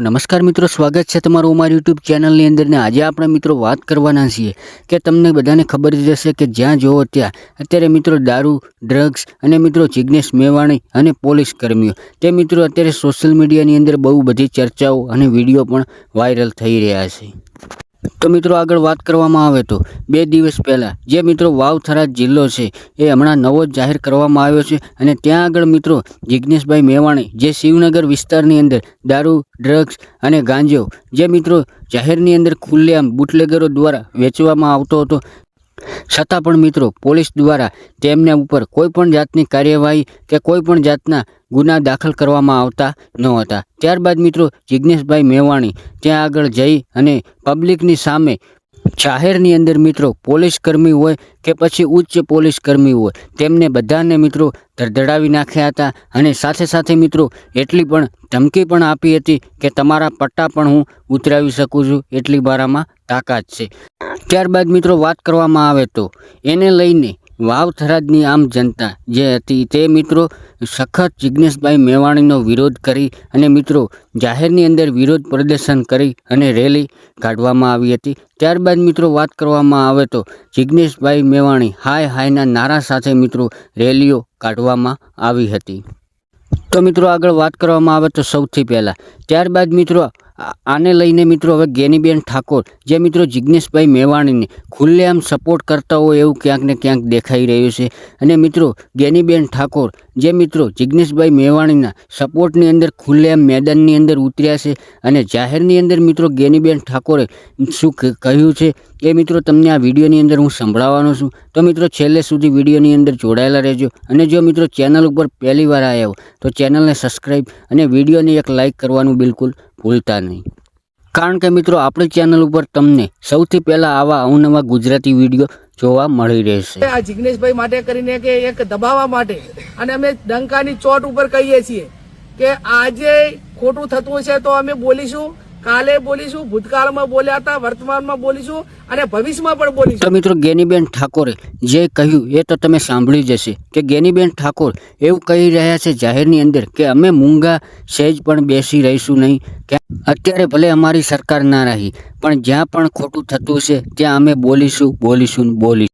નમસ્કાર મિત્રો, સ્વાગત છે તમારું અમારી યુટ્યુબ ચેનલની અંદર ને આજે આપણે મિત્રો વાત કરવાના છીએ કે તમને બધાને ખબર જ હશે કે જ્યાં જોવો ત્યાં અત્યારે મિત્રો દારૂ ડ્રગ્સ અને મિત્રો જિજ્ઞેશ મેવાણી અને પોલીસ કર્મીઓ તે મિત્રો અત્યારે સોશિયલ મીડિયાની અંદર બહુ બધી ચર્ચાઓ અને વીડિયો પણ વાયરલ થઈ રહ્યા છે. તો મિત્રો આગળ વાત કરવામાં આવે તો, બે દિવસ પહેલાં જે મિત્રો વાવથરા જિલ્લો છે, એ હમણાં નવો જ જાહેર કરવામાં આવ્યો છે અને ત્યાં આગળ મિત્રો જિજ્ઞેશભાઈ મેવાણી જે શિવનગર વિસ્તારની અંદર દારૂ, ડ્રગ્સ અને ગાંજો જે મિત્રો જાહેરની અંદર ખુલ્લેઆમ બુટલેગરો દ્વારા વેચવામાં આવતો હતો છતાં પણ મિત્રો, પોલીસ દ્વારા તેમના ઉપર કોઈ પણ જાતની કાર્યવાહી કે કોઈ પણ જાતના ગુના દાખલ કરવામાં આવતા ન હતા. ત્યારબાદ મિત્રો જિજ્ઞેશભાઈ મેવાણી ત્યાં આગળ જઈ અને પબ્લિકની સામે જાહેરની અંદર મિત્રો પોલીસ કર્મી હોય કે પછી ઉચ્ચ પોલીસ કર્મી હોય, તેમને બધાને મિત્રો ધડધડાવી નાખ્યા હતા અને સાથે સાથે મિત્રો એટલી પણ ધમકી પણ આપી હતી કે તમારા પટ્ટા પણ હું ઉતરાવી શકું છું એટલી મારામાં તાકાત છે. ત્યારબાદ મિત્રો વાત કરવામાં આવે તો એને લઈને વાવ થરાદની આમ જનતા જે હતી તે મિત્રો સખત જિજ્ઞેશભાઈ મેવાણીનો વિરોધ કરી અને મિત્રો જાહેરની અંદર વિરોધ પ્રદર્શન કરી અને રેલી કાઢવામાં આવી હતી. ત્યારબાદ મિત્રો વાત કરવામાં આવે તો જિજ્ઞેશભાઈ મેવાણી હાય હાયના નારા સાથે મિત્રો રેલીઓ કાઢવામાં આવી હતી. તો મિત્રો આગળ વાત કરવામાં આવે તો સૌથી પહેલાં ત્યારબાદ મિત્રો આને લઈને મિત્રો હવે ગેનીબેન ઠાકોર, જે મિત્રો જિજ્ઞેશભાઈ મેવાણીને ખુલ્લેઆમ સપોર્ટ કરતા હોય એવું ક્યાંક ને ક્યાંક દેખાઈ રહ્યું છે. અને મિત્રો, ગેનીબેન ઠાકોર, જે મિત્રો જિજ્ઞેશભાઈ મેવાણીના સપોર્ટની અંદર ખુલ્લેઆમ મેદાનની અંદર ઉતર્યા છે અને જાહેરની અંદર મિત્રો ગેનીબેન ઠાકોરે શું કહ્યું છે એ મિત્રો તમને આ વિડીયોની અંદર હું સંભળાવવાનો છું. તો મિત્રો છેલ્લે સુધી વિડીયોની અંદર જોડાયેલા રહેજો અને જો મિત્રો ચેનલ ઉપર પહેલી વાર આવ્યા તો ચેનલને સબસ્ક્રાઈબ અને વિડીયોને એક લાઇક કરવાનું બિલકુલ ભૂલતા નહીં. કારણ કે મિત્રો, આપણી ચેનલ ઉપર તમને સૌથી પહેલાં આવા અવનવા ગુજરાતી વીડિયો જોવા મળી રહેશે. આ જિગ્નેશભાઈ માટે કરીને કે એક દબાવવા માટે, અને અમે ડંકાની ચોટ ઉપર કહીએ છીએ કે આજે ખોટું થતું છે તો અમે બોલીશું કાલે બોલીશું, ભૂતકાળમાં બોલ્યા હતા, વર્તમાનમાં બોલીશું અને ભવિષ્યમાં પણ બોલીશું. મિત્રો ગેનીબેન ઠાકોરે જે કહ્યું, એ તો તમે સાંભળી જશે કે ગેનીબેન ઠાકોર એવું કહી રહ્યા છે જાહેરની અંદર કે અમે મૂંગા સહેજ પણ બેસી રહીશું નહીં, કે અત્યારે ભલે અમારી સરકાર ના રહી, પણ જ્યાં પણ ખોટું થતું છે ત્યાં અમે બોલીશું બોલીશું બોલીશું.